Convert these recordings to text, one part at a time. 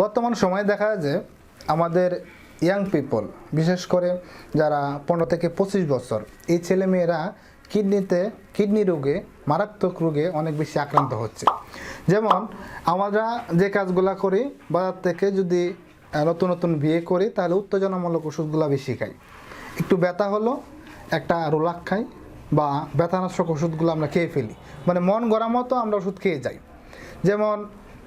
বর্তমান সময়ে দেখা যায় যে আমাদের ইয়াং পিপল বিশেষ করে যারা পনেরো থেকে পঁচিশ বছর, এই ছেলেমেয়েরা কিডনিতে কিডনি রোগে, মারাত্মক রোগে অনেক বেশি আক্রান্ত হচ্ছে। যেমন আমরা যে কাজগুলা করি, বাজার থেকে যদি নতুন নতুন বিয়ে করি, তাহলে উত্তেজনামূলক ওষুধগুলো বেশি খাই। একটু ব্যথা হলো, একটা রোলাক খাই বা ব্যথানাশক ওষুধগুলো আমরা খেয়ে ফেলি। মানে মন গড়া মতো আমরা ওষুধ খেয়ে যাই। যেমন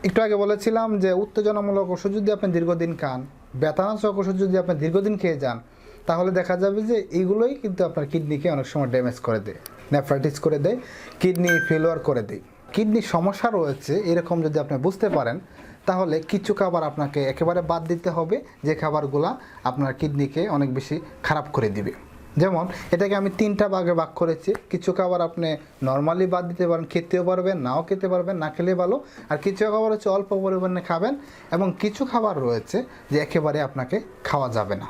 একটু আগে বলেছিলাম যে উত্তেজনামূলক ওষুধ যদি আপনি দীর্ঘদিন খান, ব্যথানাশক ওষুধ যদি আপনি দীর্ঘদিন খেয়ে যান, তাহলে দেখা যাবে যে এইগুলোই কিন্তু আপনার কিডনিকে অনেক সময় ড্যামেজ করে দেয়, নেফ্রাইটিস করে দেয়, কিডনি ফেলোয়ার করে দেয়। কিডনির সমস্যা রয়েছে, এরকম যদি আপনি বুঝতে পারেন, তাহলে কিছু খাবার আপনাকে একেবারে বাদ দিতে হবে, যে খাবারগুলা আপনার কিডনিকে অনেক বেশি খারাপ করে দিবে। যেমন, এটাকে আমি তিনটা ভাগে ভাগ করেছি। কিছু খাবার আপনি নর্মালি বাদ দিতে পারেন, খেতেও পারবেন, নাও খেতে পারবেন, না খেলে ভালো। আর কিছু খাবার হচ্ছে অল্প পরিমাণে খাবেন এবং কিছু খাবার রয়েছে যে একেবারে আপনাকে খাওয়া যাবে না।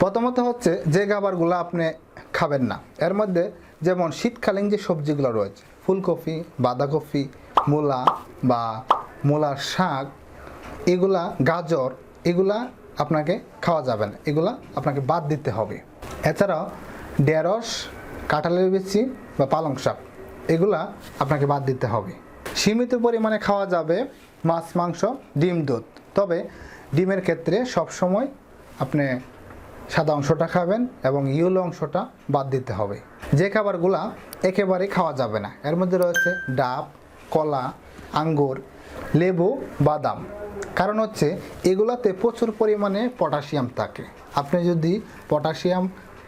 প্রথমত হচ্ছে যে খাবারগুলো আপনি খাবেন না, এর মধ্যে যেমন শীতকালীন যে সবজিগুলো রয়েছে, ফুলকপি, বাঁধাকপি, মূলা বা মূলার শাক, এগুলা গাজর, এগুলা আপনাকে খাওয়া যাবে না, এগুলা আপনাকে বাদ দিতে হবে। এছাড়াও ঢেঁড়স, কাঁঠালের বিচি বা পালং শাক, এগুলা আপনাকে বাদ দিতে হবে। সীমিত পরিমাণে খাওয়া যাবে মাছ, মাংস, ডিম, দুধ। তবে ডিমের ক্ষেত্রে সবসময় আপনি সাদা অংশটা খাবেন এবং ইউলো অংশটা বাদ দিতে হবে। যে খাবারগুলা একেবারে খাওয়া যাবে না, এর মধ্যে রয়েছে ডাব, কলা, আঙ্গুর, লেবু, বাদাম। কারণ হচ্ছে এগুলাতে প্রচুর পরিমাণে পটাশিয়াম থাকে। আপনি যদি পটাশিয়াম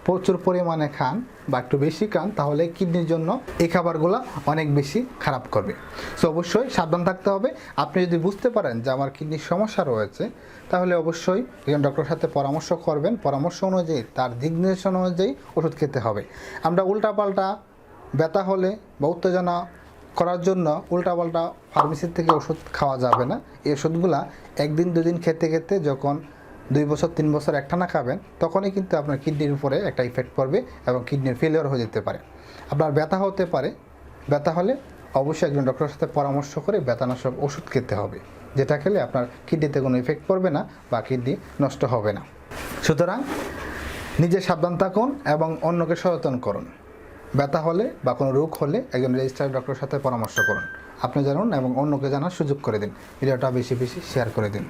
প্রচুর পরিমাণে খান বা একটু বেশি খান, তাহলে কিডনির জন্য এই খাবারগুলো অনেক বেশি খারাপ করবে। সো অবশ্যই সাবধান থাকতে হবে। আপনি যদি বুঝতে পারেন যে আমার কিডনির সমস্যা রয়েছে, তাহলে অবশ্যই একজন ডক্টরের সাথে পরামর্শ করবেন। পরামর্শ অনুযায়ী, তার দিক নির্দেশনা অনুযায়ী ওষুধ খেতে হবে। আমরা উল্টাপাল্টা ব্যথা হলে বা উত্তেজনা করার জন্য উল্টাপাল্টা ফার্মেসির থেকে ওষুধ খাওয়া যাবে না। এই ওষুধগুলা একদিন, দুদিন খেতে খেতে যখন দুই বছর, তিন বছর একটানা খাবেন, তখনই কিন্তু আপনার কিডনির উপরে একটা ইফেক্ট পড়বে এবং কিডনির ফেলিওর হয়ে যেতে পারে। আপনার ব্যথা হতে পারে। ব্যথা হলে অবশ্যই একজন ডক্টরের সাথে পরামর্শ করে ব্যথানাশক ওষুধ খেতে হবে, যেটা খেলে আপনার কিডনিতে কোনো ইফেক্ট পড়বে না বা কিডনি নষ্ট হবে না। সুতরাং নিজে সাবধান থাকুন এবং অন্যকে সচেতন করুন। ব্যথা হলে বা কোনো রোগ হলে একজন রেজিস্টার্ড ডক্টরের সাথে পরামর্শ করুন। আপনি জানুন এবং অন্যকে জানার সুযোগ করে দিন। ভিডিওটা বেশি বেশি শেয়ার করে দিন।